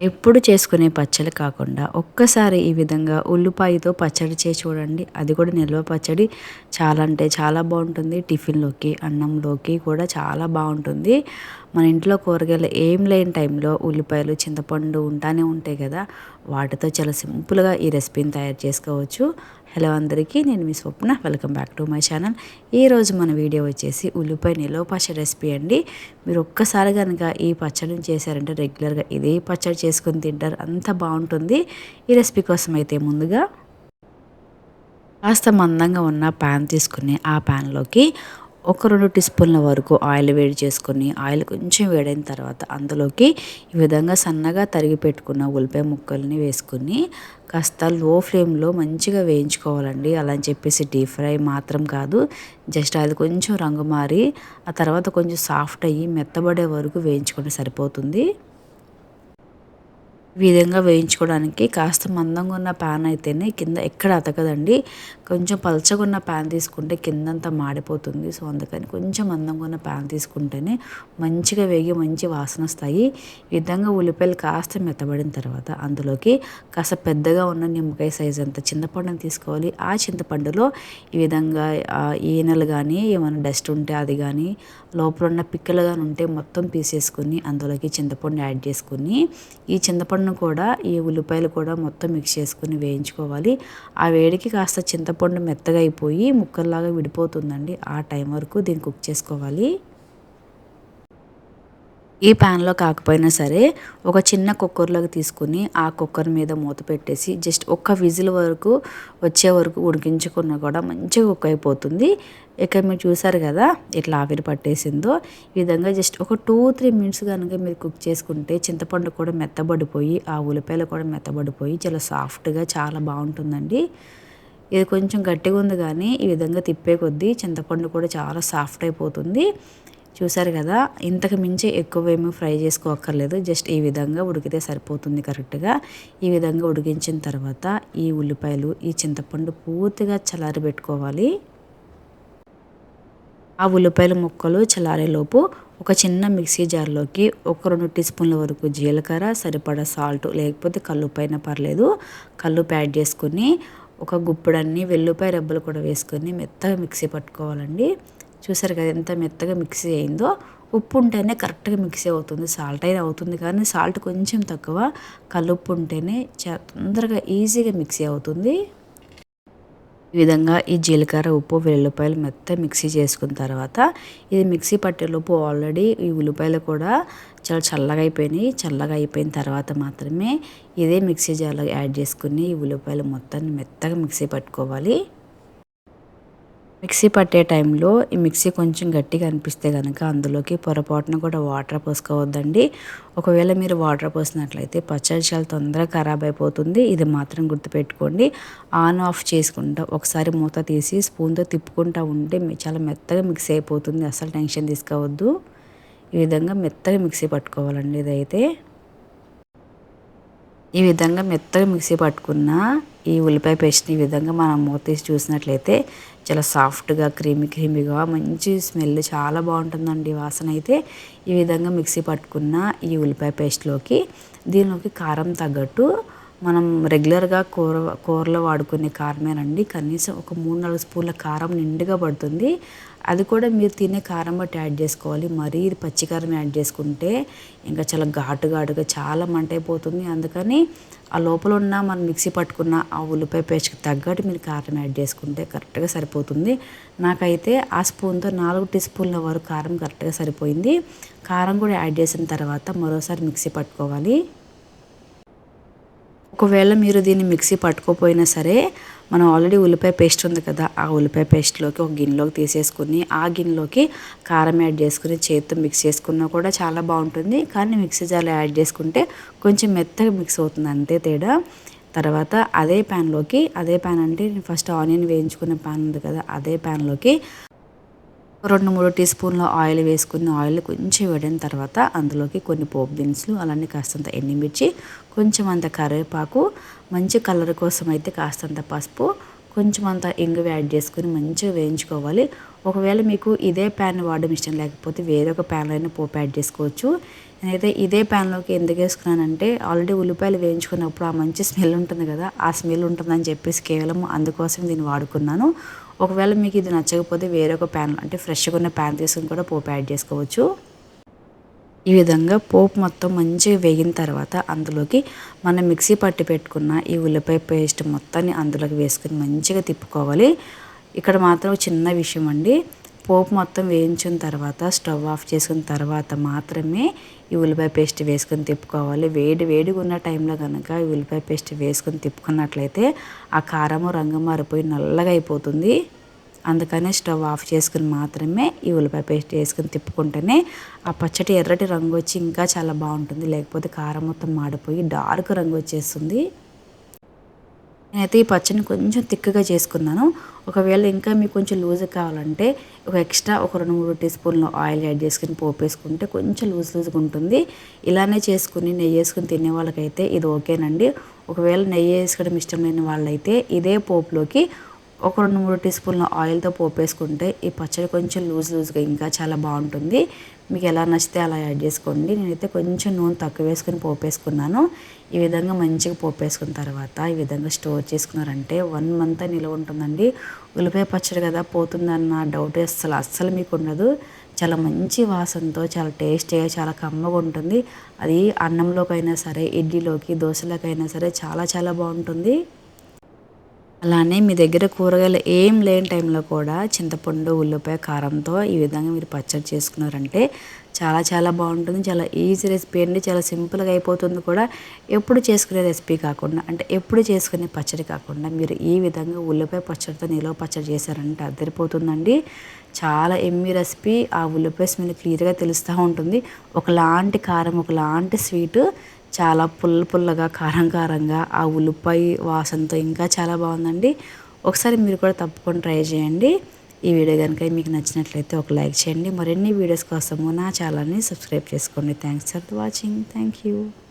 ఎప్పుడు చేసుకునే పచ్చడి కాకుండా ఒక్కసారి ఈ విధంగా ఉల్లిపాయతో పచ్చడి చేసి చూడండి. అది కూడా నిల్వ పచ్చడి. చాలా అంటే చాలా బాగుంటుంది. టిఫిన్లోకి అన్నంలోకి కూడా చాలా బాగుంటుంది. మన ఇంట్లో కూరగాయలు ఏం లేని టైంలో ఉల్లిపాయలు చింతపండు ఉంటానే ఉంటాయి కదా. వాటితో చాలా సింపుల్గా ఈ రెసిపీని తయారు చేసుకోవచ్చు. హలో అందరికీ నేను మీ Swapna. Welcome back to my channel. ఈరోజు మన వీడియో వచ్చేసి ఉల్లిపాయ నిలవ పచ్చడి రెసిపీ అండి. మీరు ఒక్కసారి కనుక ఈ పచ్చడిని చేశారంటే రెగ్యులర్గా ఇదే పచ్చడి చేసుకొని తింటారు. అంత బాగుంటుంది. ఈ రెసిపీ కోసం అయితే ముందుగా కాస్త మందంగా ఉన్న ప్యాన్ తీసుకుని ఆ ప్యాన్లోకి ఒక రెండు టీ స్పూన్ల వరకు ఆయిల్ వేడి చేసుకొని ఆయిల్ కొంచెం వేడైన తర్వాత అందులోకి ఈ విధంగా సన్నగా తరిగి పెట్టుకున్న ఉల్లిపాయ ముక్కల్ని వేసుకుని కాస్త లో ఫ్లేమ్లో మంచిగా వేయించుకోవాలండి. అలా అని చెప్పేసి డీప్ ఫ్రై మాత్రం కాదు. జస్ట్ అది కొంచెం రంగు మారి ఆ తర్వాత కొంచెం సాఫ్ట్ అయ్యి మెత్తబడే వరకు వేయించుకుంటే సరిపోతుంది. విధంగా వేయించుకోవడానికి కాస్త మందంగా ఉన్న ప్యాన్ అయితేనే కింద ఎక్కడ అతకదండి. కొంచెం పలచగా ఉన్న ప్యాన్ తీసుకుంటే కిందంతా మాడిపోతుంది. సో అందుకని కొంచెం మందంగా ఉన్న ప్యాన్ తీసుకుంటేనే మంచిగా వేగి మంచి వాసన వస్తాయి. ఈ విధంగా ఉల్లిపాయలు కాస్త మెత్తబడిన తర్వాత అందులోకి కాస్త పెద్దగా ఉన్న నిమ్మకాయ సైజ్ అంత చింతపండుని తీసుకోవాలి. ఆ చింతపండులో ఈ విధంగా ఈనెలు కానీ ఏమైనా డస్ట్ ఉంటే అది కానీ లోపల ఉన్న పిక్కలు కానీ ఉంటే మొత్తం పీసేసుకుని అందులోకి చింతపండు యాడ్ చేసుకుని ఈ చింతపండు చింతపండును కూడా ఈ ఉల్లిపాయలు కూడా మొత్తం మిక్స్ చేసుకుని వేయించుకోవాలి. ఆ వేడికి కాస్త చింతపండు మెత్తగా అయిపోయి ముక్కల్లాగా విడిపోతుందండి. ఆ టైం వరకు దీన్ని కుక్ చేసుకోవాలి. ఈ ప్యాన్లో కాకపోయినా సరే ఒక చిన్న కుక్కర్లోకి తీసుకుని ఆ కుక్కర్ మీద మూత పెట్టేసి జస్ట్ ఒక్క విజిల్ వరకు వచ్చే వరకు ఉడికించుకున్నా కూడా మంచిగా కుక్ అయిపోతుంది. ఇక మీరు చూసారు కదా ఇట్లా ఆవిరి పట్టేసిందో. ఈ విధంగా జస్ట్ ఒక టూ త్రీ మినిట్స్ కనుక మీరు కుక్ చేసుకుంటే చింతపండు కూడా మెత్తబడిపోయి ఆ ఉల్లిపాయలు కూడా మెత్తబడిపోయి చాలా సాఫ్ట్గా చాలా బాగుంటుందండి. ఇది కొంచెం గట్టిగా ఉంది కానీ ఈ విధంగా తిప్పే కొద్దీ చింతపండు కూడా చాలా సాఫ్ట్ అయిపోతుంది. చూసారు కదా ఇంతకు మించి ఎక్కువ ఏమీ ఫ్రై చేసుకోక్కర్లేదు. జస్ట్ ఈ విధంగా ఉడికితే సరిపోతుంది కరెక్ట్గా. ఈ విధంగా ఉడికించిన తర్వాత ఈ ఉల్లిపాయలు ఈ చింతపండు పూర్తిగా చలారి పెట్టుకోవాలి ఆ ఉల్లిపాయల ముక్కలు చల్లారేలోపు ఒక చిన్న మిక్సీ జార్లోకి ఒక రెండు టీ స్పూన్ల వరకు జీలకర్ర సరిపడా సాల్ట్ లేకపోతే కల్లుపైన పర్లేదు. కల్లుపు యాడ్ చేసుకుని ఒక గుప్పెడన్ని వెల్లుపాయ రెబ్బలు కూడా వేసుకొని మెత్తగా మిక్సీ పట్టుకోవాలండి. చూసారు కదా ఎంత మెత్తగా మిక్సీ అయిందో? ఉప్పు ఉంటేనే కరెక్ట్గా మిక్సీ అవుతుంది. సాల్ట్ అయినా అవుతుంది కానీ సాల్ట్ కొంచెం తక్కువ. కలుపు ఉంటేనే తొందరగా ఈజీగా మిక్సీ అవుతుంది. ఈ విధంగా ఈ జీలకర్ర ఉప్పు వెల్లుల్లిపాయలు మెత్త మిక్సీ చేసుకున్న తర్వాత ఇది మిక్సీ పట్టేలోపు ఆల్రెడీ ఈ ఉల్లిపాయలు కూడా చాలా చల్లగా అయిపోయినాయి. చల్లగా అయిపోయిన తర్వాత మాత్రమే ఇదే మిక్సీ జార్లో యాడ్ చేసుకుని ఈ ఉల్లిపాయలు మొత్తాన్ని మెత్తగా మిక్సీ పట్టుకోవాలి. మిక్సీ పట్టే టైంలో ఈ మిక్సీ కొంచెం గట్టిగా అనిపిస్తే కనుక అందులోకి పొరపాటున కూడా వాటర్ పోసుకోవద్దండి. ఒకవేళ మీరు వాటర్ పోసినట్లయితే పచ్చడి చాలా తొందరగా ఖరాబ్ అయిపోతుంది. ఇది మాత్రం గుర్తుపెట్టుకోండి. ఆన్ ఆఫ్ చేసుకుంటా ఒకసారి మూత తీసి స్పూన్తో తిప్పుకుంటా ఉంటే చాలా మెత్తగా మిక్సీ అయిపోతుంది. అసలు టెన్షన్ తీసుకోవద్దు. ఈ విధంగా మెత్తగా మిక్సీ పట్టుకోవాలండి ఇదైతే. ఈ విధంగా మెత్తగా మిక్సీ పట్టుకున్న ఈ ఉల్లిపాయ పేస్ట్ని ఈ విధంగా మనం మూత తీసి చూసినట్లయితే చాలా సాఫ్ట్గా క్రీమీ క్రీమీగా మంచి స్మెల్ చాలా బాగుంటుందండి వాసన అయితే. ఈ విధంగా మిక్సీ పట్టుకున్న ఈ ఉల్లిపాయ పేస్ట్లోకి దీనిలోకి కారం తగ్గట్టు మనం రెగ్యులర్గా కూర కూరలో వాడుకునే కారమేనండి. కనీసం ఒక మూడు నాలుగు స్పూన్ల కారం నిండుగా పడుతుంది. అది కూడా మీరు తినే కారం బట్టి యాడ్ చేసుకోవాలి. మరీ ఇది పచ్చికారం యాడ్ చేసుకుంటే ఇంకా చాలా ఘాటు ఘాటుగా చాలా మంట అయిపోతుంది. అందుకని ఆ లోపల ఉన్న మనం మిక్సీ పట్టుకున్న ఆ ఉల్లిపాయ పేస్ట్కి తగ్గట్టు మీరు కారం యాడ్ చేసుకుంటే కరెక్ట్గా సరిపోతుంది. నాకైతే ఆ స్పూన్తో నాలుగు టీ స్పూన్ల వరకు కారం కరెక్ట్గా సరిపోయింది. కారం కూడా యాడ్ చేసిన తర్వాత మరోసారి మిక్సీ పట్టుకోవాలి. ఒకవేళ మీరు దీన్ని మిక్సీ పట్టుకోపోయినా సరే మనం ఆల్రెడీ ఉల్లిపాయ పేస్ట్ ఉంది కదా ఆ ఉల్లిపాయ పేస్ట్లోకి ఒక గిన్నెలోకి తీసేసుకుని ఆ గిన్నెలోకి కారం యాడ్ చేసుకుని చేతితో మిక్స్ చేసుకున్నా కూడా చాలా బాగుంటుంది. కానీ మిక్సీ జార్లో యాడ్ చేసుకుంటే కొంచెం మెత్తగా మిక్స్ అవుతుంది అంతే తేడా. తర్వాత అదే ప్యాన్లోకి అదే ప్యాన్ అంటే ఫస్ట్ ఆనియన్ వేయించుకున్న ప్యాన్ ఉంది కదా అదే ప్యాన్లోకి రెండు మూడు టీ స్పూన్ల ఆయిల్ వేసుకుని ఆయిల్ కొంచెం వేడిన తర్వాత అందులోకి కొన్ని పోపు దినుసులు అలానే కాస్తంత ఎండిమిర్చి కొంచెం అంత కరివేపాకు మంచి కలర్ కోసం అయితే కాస్తంత పసుపు కొంచెం అంత ఇంగువి యాడ్ చేసుకుని మంచిగా వేయించుకోవాలి. ఒకవేళ మీకు ఇదే ప్యాన్ వాడడం ఇష్టం లేకపోతే వేరొక ప్యాన్లో అయినా పోపు యాడ్ చేసుకోవచ్చు. నేనైతే ఇదే ప్యాన్లోకి ఎందుకు వేసుకున్నానంటే ఆల్రెడీ ఉల్లిపాయలు వేయించుకున్నప్పుడు ఆ మంచి స్మెల్ ఉంటుంది కదా ఆ స్మెల్ ఉంటుందని చెప్పేసి కేవలం అందుకోసం దీన్ని వాడుకున్నాను. ఒకవేళ మీకు ఇది నచ్చకపోతే వేరొక ప్యాన్ అంటే ఫ్రెష్గా ఉన్న ప్యాన్ తీసుకుని కూడా పోపు యాడ్ చేసుకోవచ్చు. ఈ విధంగా పోపు మొత్తం మంచిగా వేగిన తర్వాత అందులోకి మనం మిక్సీ పట్టి పెట్టుకున్న ఈ ఉల్లిపాయ పేస్ట్ మొత్తాన్ని అందులోకి వేసుకుని మంచిగా తిప్పుకోవాలి. ఇక్కడ మాత్రం చిన్న విషయం అండి. పోపు మొత్తం వేయించిన తర్వాత స్టవ్ ఆఫ్ చేసుకున్న తర్వాత మాత్రమే ఈ ఉల్లిపాయ పేస్ట్ వేసుకొని తిప్పుకోవాలి. వేడి వేడిగా ఉన్న టైంలో కనుక ఈ ఉల్లిపాయ పేస్ట్ వేసుకొని తిప్పుకున్నట్లయితే ఆ కారము రంగు మారిపోయి నల్లగా అయిపోతుంది. అందుకనే స్టవ్ ఆఫ్ చేసుకుని మాత్రమే ఈ ఉల్లిపాయ పేస్ట్ వేసుకుని తిప్పుకుంటేనే ఆ పచ్చటి ఎర్రటి రంగు వచ్చి ఇంకా చాలా బాగుంటుంది. లేకపోతే కారం మొత్తం మాడిపోయి డార్క్ రంగు వచ్చేస్తుంది. నేనైతే ఈ పచ్చడిని కొంచెం తిక్కగా చేసుకున్నాను. ఒకవేళ ఇంకా మీకు కొంచెం లూజ్ కావాలంటే ఒక ఎక్స్ట్రా ఒక రెండు మూడు టీ స్పూన్లు ఆయిల్ యాడ్ చేసుకుని పోపు వేసుకుంటే కొంచెం లూజ్ లూజ్గా ఉంటుంది. ఇలానే చేసుకుని నెయ్యి వేసుకుని తినే వాళ్ళకైతే ఇది ఓకేనండి. ఒకవేళ నెయ్యి వేసుకోవడం ఇష్టం లేని వాళ్ళైతే ఇదే పోపులోకి ఒక రెండు మూడు టీ స్పూన్ల ఆయిల్తో పోపేసుకుంటే ఈ పచ్చడి కొంచెం లూజ్ లూజ్గా ఇంకా చాలా బాగుంటుంది. మీకు ఎలా నచ్చితే అలా యాడ్ చేసుకోండి. నేనైతే కొంచెం నూనె తక్కువ వేసుకొని పోపేసుకున్నాను. ఈ విధంగా మంచిగా పోపేసుకున్న తర్వాత ఈ విధంగా స్టోర్ చేసుకున్నారంటే వన్ మంత్ నిల్వ ఉంటుందండి. ఉల్లిపాయ పచ్చడి కదా పోతుందన్న డౌట్ అస్సలు అస్సలు మీకు ఉండదు. చాలా మంచి వాసనతో చాలా టేస్టీగా చాలా కమ్మగా ఉంటుంది. అది అన్నంలోకైనా సరే ఇడ్లీలోకి దోశలోకైనా సరే చాలా చాలా బాగుంటుంది. అలానే మీ దగ్గర కూరగాయలు ఏం లేని టైంలో కూడా చింతపండు ఉల్లిపాయ కారంతో ఈ విధంగా మీరు పచ్చడి చేసుకున్నారంటే చాలా చాలా బాగుంటుంది. చాలా ఈజీ రెసిపీ అండి. చాలా సింపుల్గా అయిపోతుంది కూడా. ఎప్పుడు చేసుకునే రెసిపీ కాకుండా అంటే ఎప్పుడు చేసుకునే పచ్చడి కాకుండా మీరు ఈ విధంగా ఉల్లిపాయ పచ్చడితో నిలవ పచ్చడి చేశారంటే అద్దరిపోతుందండి చాలా ఎమ్మి రెసిపీ. ఆ ఉల్లిపాయ స్మెల్ క్లియర్గా తెలుస్తూ ఉంటుంది. ఒకలాంటి కారం ఒకలాంటి స్వీటు చాలా పుల్ల పుల్లగా కారం కారంగా ఆ ఉల్లిపాయ వాసనతో ఇంకా చాలా బాగుందండి. ఒకసారి మీరు కూడా తప్పకుండా ట్రై చేయండి. ఈ వీడియో కనుక మీకు నచ్చినట్లయితే ఒక లైక్ చేయండి. మరిన్ని వీడియోస్ కోసము నా ఛానల్ని సబ్స్క్రైబ్ చేసుకోండి. Thanks for watching. Thank you.